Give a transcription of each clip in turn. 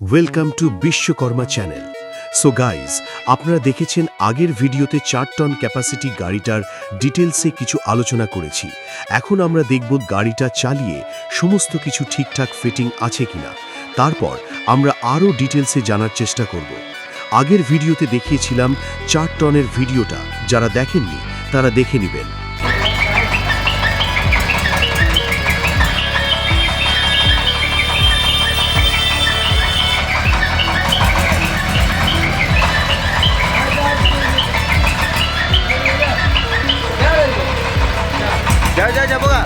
Welcome to Vishwakarma channel so guys আপনারা দেখেছেন আগের ভিডিওতে চার টন ক্যাপাসিটি গাড়িটার ডিটেলসে কিছু আলোচনা করেছি। এখন আমরা দেখব গাড়িটা চালিয়ে সমস্ত কিছু ঠিকঠাক ফিটিং আছে কিনা। তারপর আমরা আরও ডিটেলসে জানার চেষ্টা করব। আগের ভিডিওতে দেখিয়েছিলাম চার টনের ভিডিওটা। যারা দেখেননি, তারা দেখে নেবেন। बघा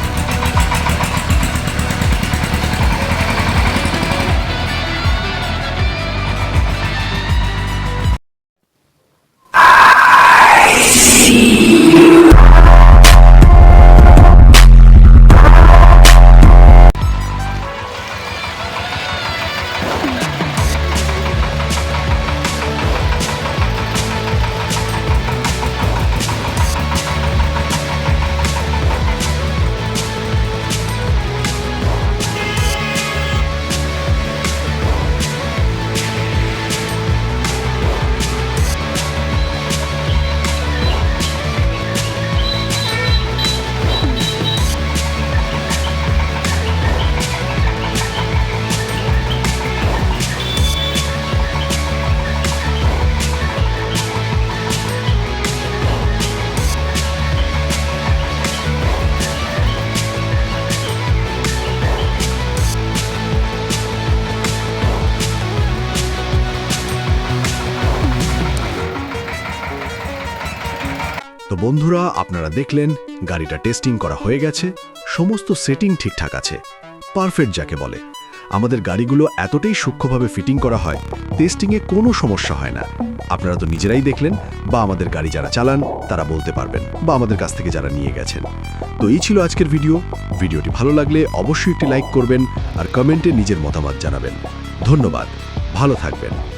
তো বন্ধুরা, আপনারা দেখলেন, গাড়িটা টেস্টিং করা হয়ে গেছে, সমস্ত সেটিং ঠিকঠাক আছে। পারফেক্ট যাকে বলে। আমাদের গাড়িগুলো এতটাই সূক্ষ্মভাবে ফিটিং করা হয় টেস্টিংয়ে কোনো সমস্যা হয় না। আপনারা তো নিজেরাই দেখলেন, বা আমাদের গাড়ি যারা চালান, তারা বলতে পারবেন, বা আমাদের কাছ থেকে যারা নিয়ে গেছেন। তো এই ছিল আজকের ভিডিও ভিডিওটি ভালো লাগলে অবশ্যই একটি লাইক করবেন, আর কমেন্টে নিজের মতামত জানাবেন। ধন্যবাদ। ভালো থাকবেন।